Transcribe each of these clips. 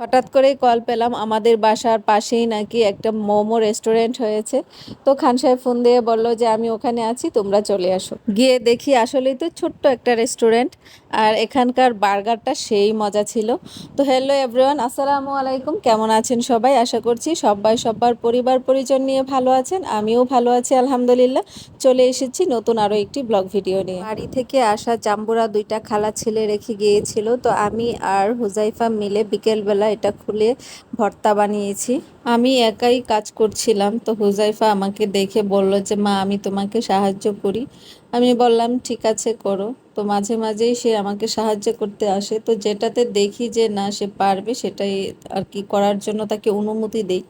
হঠাৎ করেই কল পেলাম, আমাদের বাসার পাশেই নাকি একটা মোমো রেস্টুরেন্ট হয়েছে। তো খান সাহেব ফোন দিয়ে বলল যে, আমি ওখানে আছি, তোমরা চলে আসো। গিয়ে দেখি আসলেই তো ছোট্ট একটা রেস্টুরেন্ট, আর এখানকার বার্গারটা সেই মজা ছিল। তো হ্যালো এভরিওয়ান, আসসালামু আলাইকুম, কেমন আছেন সবাই? আশা করছি সবাই, সবার পরিবার পরিজন নিয়ে ভালো আছেন, আমিও ভালো আছি, আলহামদুলিল্লাহ। চলে এসেছি নতুন আরও একটি ব্লগ ভিডিও নিয়ে। বাড়ি থেকে আসা জাম্বুরা দুইটা খালা ছেলে রেখে গিয়েছিল, তো আমি আর হুজাইফা মিলে বিকেলবেলা এটা খুলে ভর্তা বানিয়েছি। আমি একাই কাজ করছিলাম, তো হুজাইফা আমাকে দেখে বলল যে, মা, আমি তোমাকে সাহায্য করি। আমি বললাম, ঠিক আছে, করো। তো মাঝে মাঝেই সে আমাকে সাহায্য করতে আসে। তো যেটাতে দেখি যে, না, সে পারবে, সেটাই আর কি করার জন্য তাকে অনুমতি দেই।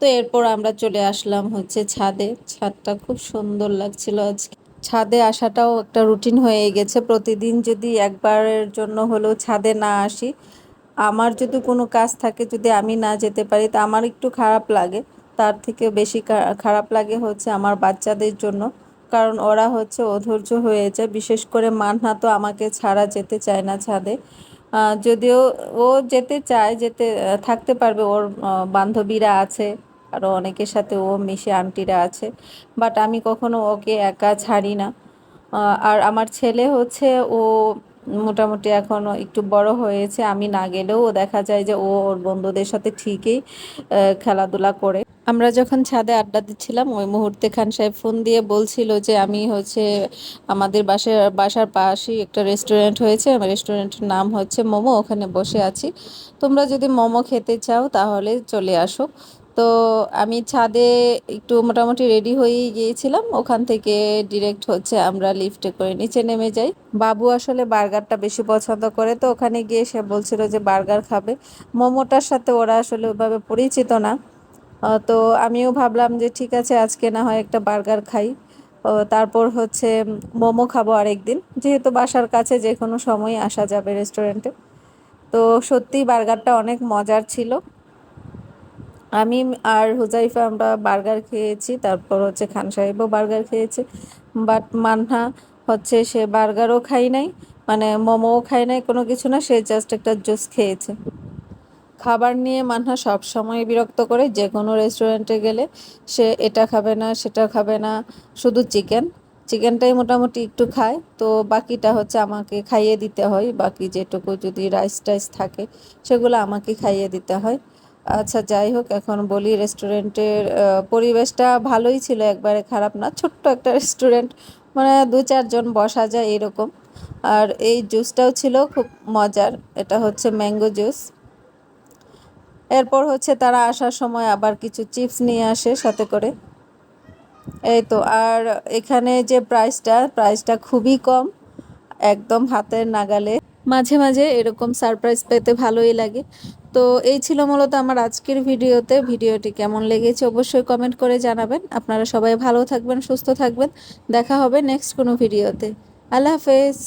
তো এরপর আমরা চলে আসলাম হচ্ছে ছাদে। ছাদটা খুব সুন্দর লাগছিল আজকে। ছাদে আসাটাও একটা রুটিন হয়ে গেছে। প্রতিদিন যদি একবারের জন্য হলেও ছাদে না আসি আমার যদি কোনো কাজ থাকে, যদি আমি না যেতে পারি, তা আমার একটু খারাপ লাগে। তার থেকে বেশি খারাপ লাগে হচ্ছে আমার বাচ্চাদের জন্য। কারণ ওরা হচ্ছে অধৈর্য হয়ে যায়। বিশেষ করে মানহা তো আমাকে ছাড়া যেতে চায় না ছাদে। যদিও ও যেতে চায়, যেতে, থাকতে পারবে। ওর বান্ধবীরা আছে আরও অনেকের সাথে ও মিশে আন্টিরা আছে। বাট আমি কখনো ওকে একা ছাড়ি না। আর আমার ছেলে হচ্ছে ও মোটামুটি এখন একটু বড় হয়েছে, আমি না গেলেও দেখা যায় যে ও ওর বন্ধুদের সাথে ঠিকই খেলাধুলা করে। আমরা যখন ছাদে আড্ডা দিচ্ছিলাম, ওই মুহূর্তে খান সাহেব ফোন দিয়ে বলছিল যে, আমি হচ্ছে আমাদের বাসার বাসার পাশেই একটা রেস্টুরেন্ট হয়েছে আমার রেস্টুরেন্টের নাম হচ্ছে মোমো, ওখানে বসে আছি। তোমরা যদি মোমো খেতে চাও তাহলে চলে আসো। তো আমি ছাদে একটু মোটামুটি রেডি হয়েই গিয়েছিলাম। ওখান থেকে ডিরেক্ট হচ্ছে আমরা লিফটে করে নিচে নেমে যাই। বাবু আসলে বার্গারটা বেশি পছন্দ করে তো ওখানে গিয়ে সে বলছিল যে বার্গার খাবে। মোমোটার সাথে ওরা আসলে ওইভাবে পরিচিত না। তো আমিও ভাবলাম যে ঠিক আছে, আজকে না হয় একটা বার্গার খাই। তারপর হচ্ছে মোমো খাব আরেকদিন। যেহেতু বাসার কাছে যে কোনো সময় আসা যাবে রেস্টুরেন্টে। তো সত্যিই বার্গারটা অনেক মজার ছিল। আমি আর হুজাইফা আমরা বার্গার খেয়েছি, তারপর হচ্ছে খান সাহেবও বার্গার খেয়েছে। বাট মান্না হচ্ছে সে বার্গারও খাই নাই মানে মোমোও খাই নাই, কোনো কিছু না, সে জাস্ট একটা জুস খেয়েছে। খাবার নিয়ে মান্না সব সময় বিরক্ত করে, যে কোনো রেস্টুরেন্টে গেলে সে এটা খাবে না, সেটা খাবে না, শুধু চিকেন চিকেনটাই মোটামুটি একটু খায়, তো বাকিটা হচ্ছে আমাকে খাইয়ে দিতে হয়, বাকি যেটুকু যদি রাইস টাইস থাকে, সেগুলো আমাকে খাইয়ে দিতে হয়। আচ্ছা যাই হোক, এখন বলি রেস্টুরেন্টের পরিবেশটা ভালোই ছিল একবারে খারাপ না, ছোট্ট একটা রেস্টুরেন্ট মানে দু চারজন বসা যায় এরকম। আর এই জুসটাও ছিল খুব মজার, এটা হচ্ছে ম্যাঙ্গো জুস। এরপর হচ্ছে তারা আসার সময় আবার কিছু চিপস নিয়ে আসে সাথে করে। এই তো, আর এখানে যে প্রাইসটা প্রাইসটা খুবই কম, একদম হাতের নাগালে। মাঝে মাঝে এরকম সারপ্রাইজ পেতে ভালোই লাগে। তো এই ছিল মূলত আমার আজকের ভিডিওতে। ভিডিওটি কেমন লেগেছে অবশ্যই কমেন্ট করে জানাবেন। আপনারা সবাই ভালো থাকবেন, সুস্থ থাকবেন। দেখা হবে নেক্সট কোনো ভিডিওতে। আল্লাহ হাফেজ।